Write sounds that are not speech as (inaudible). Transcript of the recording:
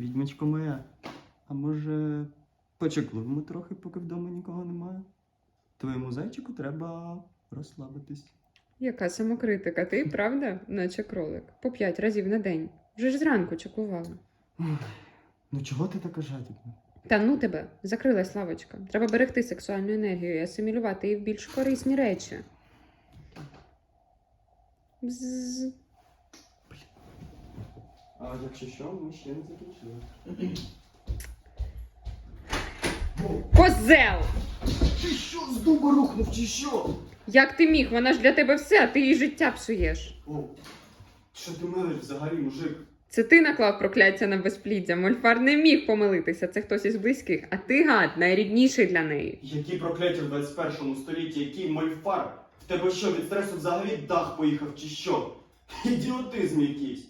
Відьмочко моя. А може почеклуємо трохи, поки вдома нікого немає? Твоєму зайчику треба розслабитись. Яка самокритика, ти (laughs) правда, наче кролик, по п'ять разів на день. Вже ж зранку чекувала. Ну чого ти така жадібна? Та ну тебе, закрилась лавочка. Треба берегти сексуальну енергію і асимілювати її в більш корисні речі. Бзз. А якщо що, ми ще не закінчили. Козел! Ти що, з дуба рухнув, чи що? Як ти міг? Вона ж для тебе все, а ти їй життя псуєш. О, що ти мелиш взагалі, мужик? Це ти наклав прокляття на безпліддя. Мольфар не міг помилитися, це хтось із близьких, а ти гад, найрідніший для неї. Які прокляття в 21 столітті, який мольфар? В тебе що, від стресу взагалі дах поїхав чи що? Ідіотизм якийсь.